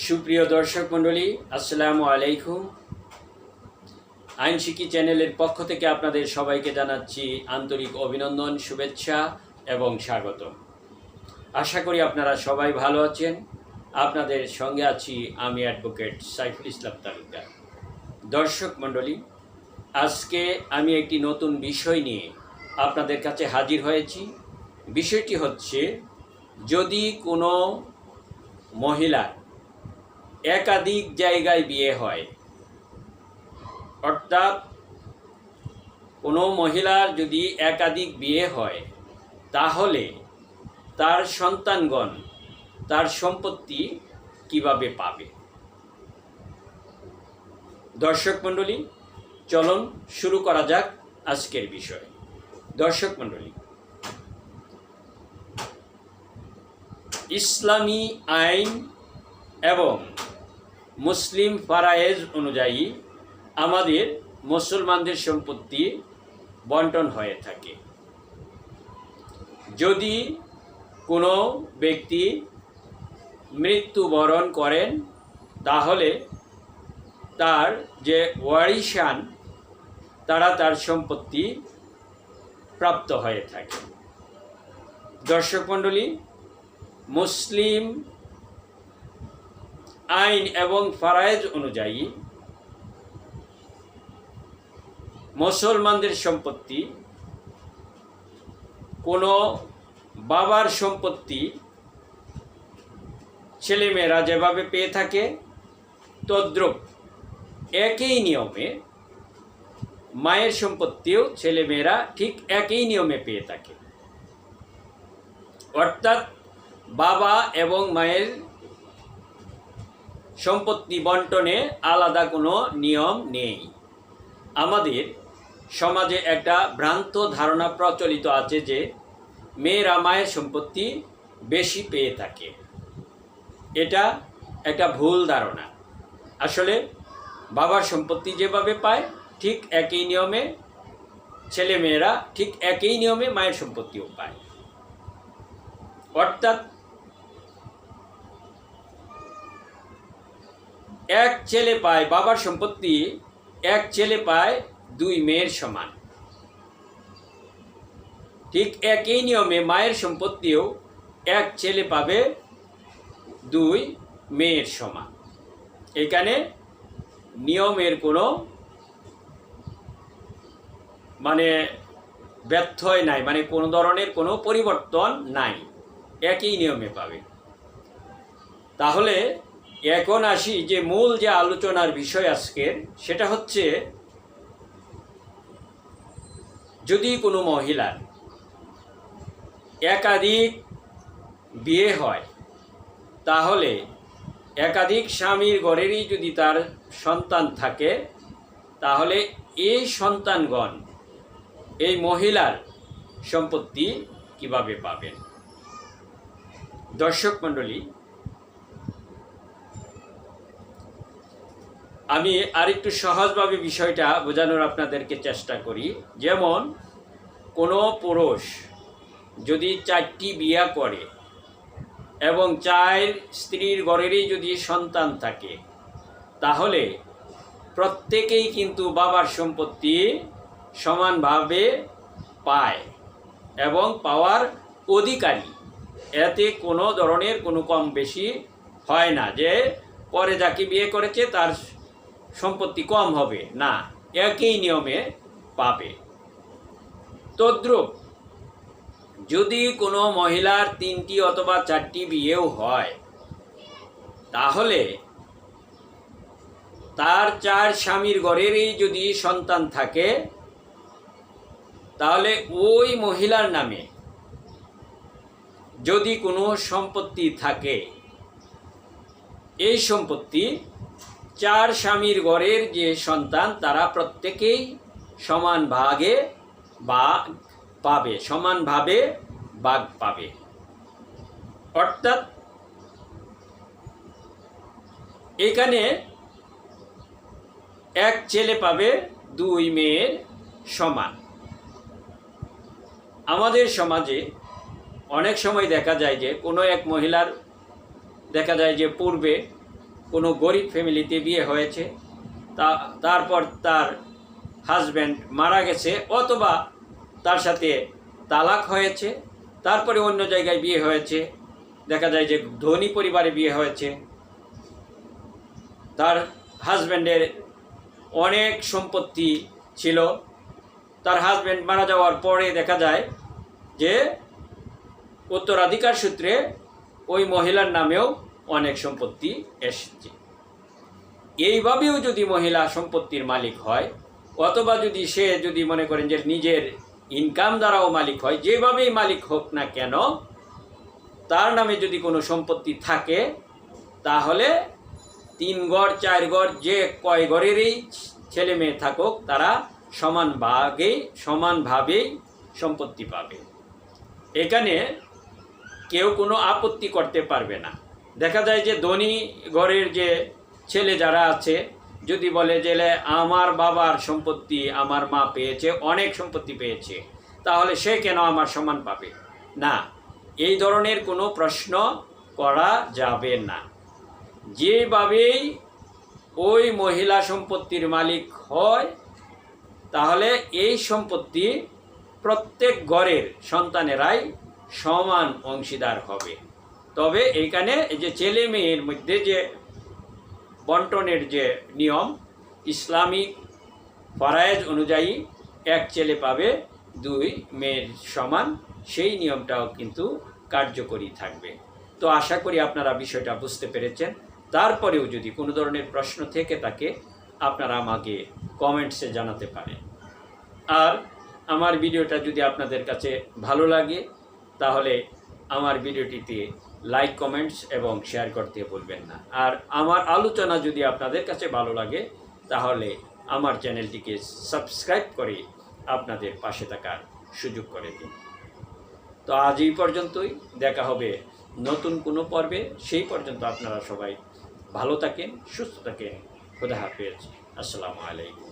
সুপ্রিয় দর্শক মণ্ডলী, আসসালামু আলাইকুম। আইন শিক্ষি চ্যানেলের পক্ষ থেকে আপনাদের সবাইকে জানাচ্ছি আন্তরিক অভিনন্দন, শুভেচ্ছা এবং স্বাগত আশা করি আপনারা সবাই ভালো আছেন। আপনাদের সঙ্গে আছি আমি অ্যাডভোকেট সাইফুল ইসলাম তালুকদার। দর্শক মণ্ডলী, আজকে আমি একটি নতুন বিষয় নিয়ে আপনাদের কাছে হাজির হয়েছি। বিষয়টি হচ্ছে, যদি কোনো মহিলার একাধিক জায়গায় বিয়ে হয়। অর্থাৎ কোনো মহিলার যদি একাধিক বিয়ে হয়, তাহলে তার সন্তানগণ তার সম্পত্তি কীভাবে পাবে? দর্শক মণ্ডলী, চলন শুরু করা যাক আজকের বিষয়। দর্শক মণ্ডলী, ইসলামী আইন এবং মুসলিম ফারায়েজ অনুযায়ী আমাদের মুসলমানদের সম্পত্তি বন্টন হয়ে থাকে। যদি কোনো ব্যক্তি মৃত্যুবরণ করেন, তাহলে তার যে ওয়ারিশান, তারা তার সম্পত্তি প্রাপ্ত হয়ে থাকে। দর্শক মণ্ডলী, মুসলিম আইন এবং ফারায়েজ অনুযায়ী মুসলমানদের সম্পত্তি, কোনো বাবার সম্পত্তি ছেলেমেয়েরা যেভাবে পেয়ে থাকে, তদ্রুপ একই নিয়মে মায়ের সম্পত্তিও ছেলেমেয়েরা ঠিক একই নিয়মে পেয়ে থাকে। অর্থাৎ বাবা এবং মায়ের সম্পত্তি বন্টনে আলাদা কোনো নিয়ম নেই। আমাদের সমাজে একটা ভ্রান্ত ধারণা প্রচলিত আছে যে, মেয়েরা মায়ের সম্পত্তি বেশি পেয়ে থাকে। এটা একটা ভুল ধারণা। আসলে বাবার সম্পত্তি যেভাবে পায়, ঠিক একই নিয়মে ছেলে মেয়েরা ঠিক একই নিয়মে মায়ের সম্পত্তিও পায়। অর্থাৎ এক ছেলে পায় বাবার সম্পত্তি, এক ছেলে পায় দুই মেয়ের সমান। ঠিক একই নিয়মে মায়ের সম্পত্তিও এক ছেলে পাবে দুই মেয়ের সমান। এখানে নিয়মের কোনো মানে ব্যত্যয় নাই মানে কোনো ধরনের কোনো পরিবর্তন নাই। একই নিয়মে পাবে। তাহলে এখন আসি যে মূল যে আলোচনার বিষয় আজকের সেটা হচ্ছে যদি কোনো মহিলার একাধিক বিয়ে হয়, তাহলে একাধিক স্বামীর ঘরেরই যদি তার সন্তান থাকে, তাহলে এই সন্তানগণ, এই মহিলার সম্পত্তি কীভাবে পাবেন? দর্শক মণ্ডলী আমি আরেকটু সহজভাবে বিষয়টা বোঝানোর আপনাদেরকে চেষ্টা করি। যেমন, কোনো পুরুষ যদি চারটি বিয়া করে এবং চার স্ত্রীর ঘরেরই যদি সন্তান থাকে, তাহলে প্রত্যেকেই কিন্তু বাবার সম্পত্তি সমানভাবে পায় এবং পাওয়ার অধিকারী। এতে কোনো ধরনের কোনো কম বেশি হয় না যে, পরে যাকে বিয়ে করেছে তার সম্পত্তি কম হবে। না, একই নিয়মে পাবে। তদ্রুপ, যদি কোনো মহিলার তিনটি অথবা চারটি বিয়েও হয়, তাহলে তার চার স্বামীর ঘরেরই যদি সন্তান থাকে, তাহলে ওই মহিলার নামে যদি কোনো সম্পত্তি থাকে, এই সম্পত্তি চার স্বামীর ঘরের যে সন্তান, তারা প্রত্যেকেই সমান ভাগে বা পাবে সমানভাবে বাঘ পাবে। অর্থাৎ এখানে এক ছেলে পাবে, দুই মেয়ের সমান। আমাদের সমাজে অনেক সময় দেখা যায় যে কোনো এক মহিলার, দেখা যায় যে পূর্বে কোনো গরিব ফ্যামিলিতে বিয়ে হয়েছে, তা, তারপর তার হাজব্যান্ড মারা গেছে অথবা তার সাথে তালাক হয়েছে, তারপরে অন্য জায়গায় বিয়ে হয়েছে। দেখা যায় যে ধনী পরিবারে বিয়ে হয়েছে। তার হাজব্যান্ডের অনেক সম্পত্তি ছিল। তার হাজব্যান্ড মারা যাওয়ার পরে দেখা যায় যে উত্তরাধিকার সূত্রে ওই মহিলার নামেও অনেক সম্পত্তি এসেছে। এইভাবেও যদি মহিলা সম্পত্তির মালিক হয়, অথবা যদি সে যদি মনে করেন যে নিজের ইনকাম দ্বারাও মালিক হয়, যেভাবেই মালিক হোক না কেন, তার নামে যদি কোনো সম্পত্তি থাকে, তাহলে তিন গড় চার গড় যে কয় গড়েরই ছেলে মেয়ে থাকুক, তারা সমান ভাগেই, সমানভাবেই সম্পত্তি পাবে। এখানে কেউ কোনো আপত্তি করতে পারবে না। দেখা যায় যে ধনী ঘরের যে ছেলে যারা আছে, যদি বলে যে আমার বাবার সম্পত্তি আমার মা পেয়েছে, অনেক সম্পত্তি পেয়েছে, তাহলে সে কেন আমার সমান পাবে? না, এই ধরনের কোনো প্রশ্ন করা যাবে না। যেভাবেই ওই মহিলা সম্পত্তির মালিক হয়, তাহলে এই সম্পত্তি প্রত্যেক ঘরের সন্তানেরাই সমান অংশীদার হবে। তবে এইখানে এই যে ছেলে মেয়ের মধ্যে যে বন্টনের যে নিয়ম, ইসলামিক ফরায়েজ অনুযায়ী এক ছেলে পাবে, দুই মেয়ের সমান, সেই নিয়মটাও কিন্তু কার্যকরী থাকবে। তো আশা করি আপনারা বিষয়টা বুঝতে পেরেছেন। তারপরেও যদি কোনো ধরনের প্রশ্ন থেকে থাকে, আপনারা আমাকে কমেন্টসে জানাতে পারেন। আর আমার ভিডিওটা যদি আপনাদের কাছে ভালো লাগে, তাহলে আমার ভিডিওটিতে লাইক কমেন্টস এবং শেয়ার করতে ভুলবেন না। আর আমার আলোচনা যদি আপনাদের কাছে ভালো লাগে, তাহলে আমার চ্যানেলটিকে সাবস্ক্রাইব করে আপনাদের পাশে থাকার সুযোগ করে দিন। তো আজ এই পর্যন্তই। দেখা হবে নতুন কোনো পর্বে। সেই পর্যন্ত আপনারা সবাই ভালো থাকেন, সুস্থ থাকেন। খুদা হাফেজ। আসসালামু আলাইকুম।